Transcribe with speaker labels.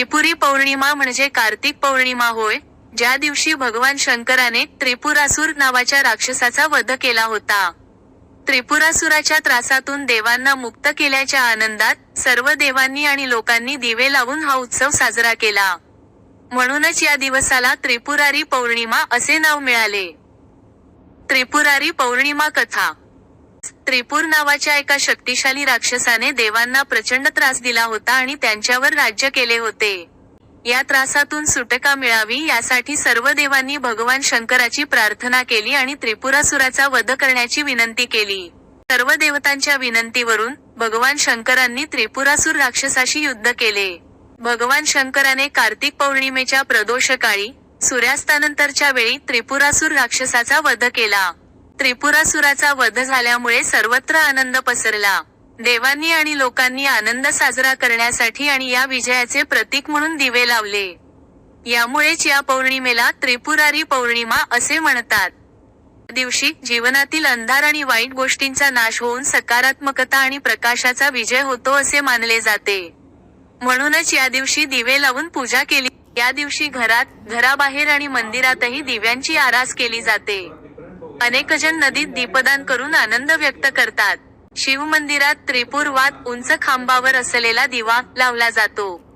Speaker 1: त्रिपुरी पौर्णिमा म्हणजे कार्तिक पौर्णिमा होय ज्या दिवशी भगवान शंकराने त्रिपुरासूर नावाच्या राक्षसाचा वध केला होता. त्रिपुरासुराच्या त्रासातून देवांना मुक्त केल्याच्या आनंदात सर्व देवांनी आणि लोकांनी दिवे लावून हा उत्सव साजरा केला. म्हणूनच या दिवसाला त्रिपुरारी पौर्णिमा असे नाव मिळाले. त्रिपुरारी पौर्णिमा कथा. त्रिपूर नावाच्या एका शक्तिशाली राक्षसाने देवांना प्रचंड त्रास दिला होता आणि त्यांच्यावर राज्य केले होते. या त्रासातून सुटका मिळावी यासाठी सर्व देवांनी भगवान शंकराची प्रार्थना केली आणि त्रिपुरासुराचा वध करण्याची विनंती केली. सर्व देवतांच्या विनंतीवरून भगवान शंकरांनी त्रिपुरासूर राक्षसाशी युद्ध केले. भगवान शंकराने कार्तिक पौर्णिमेच्या प्रदोषकाळी सूर्यास्तानंतरच्या वेळी त्रिपुरासूर राक्षसाचा वध केला. त्रिपुरासुराचा वध झाल्यामुळे सर्वत्र आनंद पसरला. देवांनी आणि लोकांनी आनंद साजरा करण्यासाठी आणि या विजयाचे प्रतीक म्हणून दिवे लावले. यामुळेच या पौर्णिमेला त्रिपुरारी पौर्णिमा असे म्हणतात. या दिवशी जीवनातील अंधार आणि वाईट गोष्टींचा नाश होऊन सकारात्मकता आणि प्रकाशाचा विजय होतो असे मानले जाते. म्हणूनच या दिवशी दिवे लावून पूजा केली. या दिवशी घरात घराबाहेर आणि मंदिरातही दिव्यांची आरास केली जाते. अनेकजण नदीत दीपदान करून आनंद व्यक्त करतात. शिव मंदिरात त्रिपूर वाद उंच खांबावर असलेला दिवा लावला जातो.